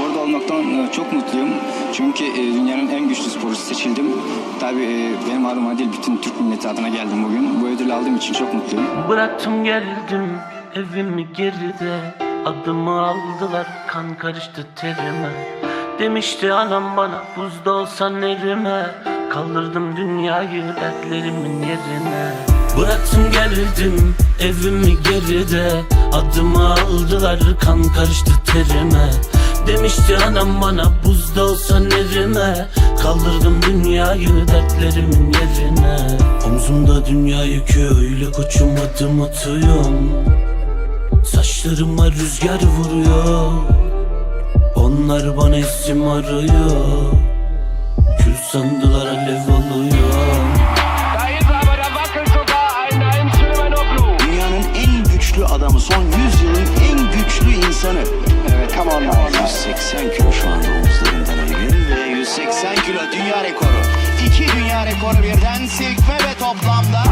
Burada olmaktan e, çok mutluyum. Çünkü e, dünyanın en güçlü sporcusu seçildim. Tabii e, benim adıma değil bütün Türk milleti adına geldim bugün. Bu ödülü aldığım için çok mutluyum. Bıraktım geldim evimi geride Adımı aldılar kan karıştı terime Demişti anam bana buzda olsan erime Kaldırdım dünyayı dertlerimin yerine Bıraktım geldim evimi geride Adımı aldılar kan karıştı terime. Demişti anam bana buzda olsan erime Kaldırdım dünyayı dertlerimin yerine. Omzumda dünya yükü öyle koçum adım atıyorum. Saçlarıma rüzgar vuruyor. Onlar bana isim arıyor. Kül sandılar alev alıyor son 100 yılın en güçlü insanı. Evet, come on now. 180 kilo şu anda omuzlarından ayırıyor ve 180 kilo dünya rekoru. İki dünya rekoru birden silkme ve toplamda.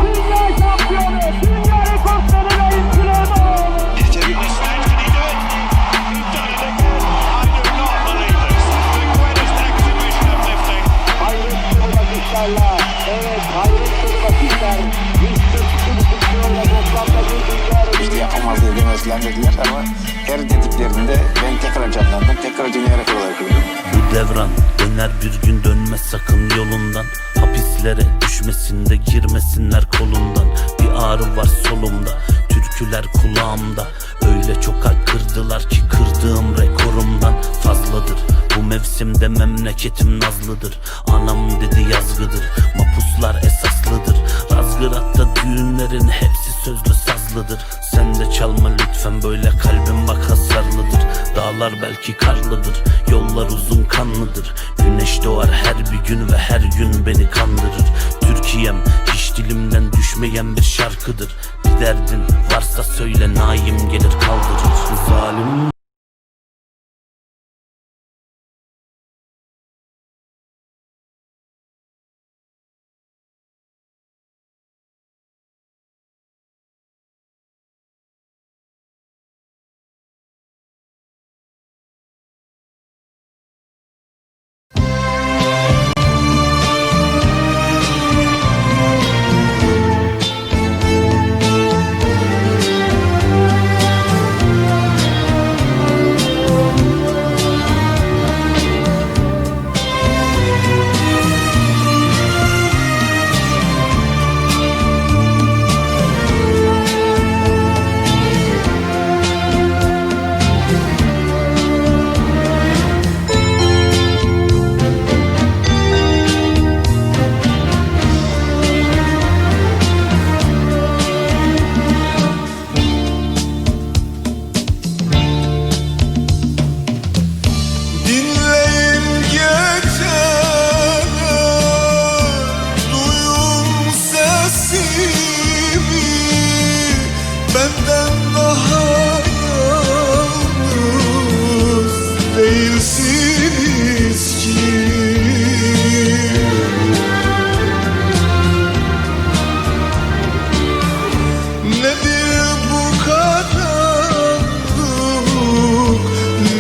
Demezler dediler ama her dediklerinde ben tekrar canlandım. Tekrar rekoru olarak gördüm. Bu devran döner bir gün dönmez sakın yolundan. Hapislere düşmesinde girmesinler kolundan. Bir ağrı var solumda türküler kulağımda. Öyle çok kalp kırdılar ki kırdığım rekorumdan fazladır. Bu mevsimde memleketim nazlıdır. Anam dedi yazgıdır Mapuslar esaslıdır. Razgırat'ta düğünlerin hepsi sözlü sazlıdır Sen de çalma lütfen böyle kalbim bak hasarlıdır. Dağlar belki karlıdır Yollar uzun kanlıdır. Güneş doğar her bir gün ve her gün beni kandırır. Türkiye'm hiç dilimden düşmeyen bir şarkıdır. Bir derdin varsa Değilsiniz ki. Nedir bu karanlık?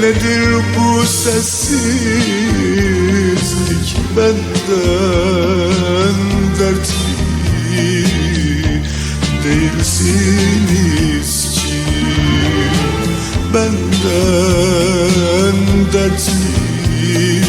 Nedir bu sessizlik? Benden dertli değilsiniz ki. Benden dertli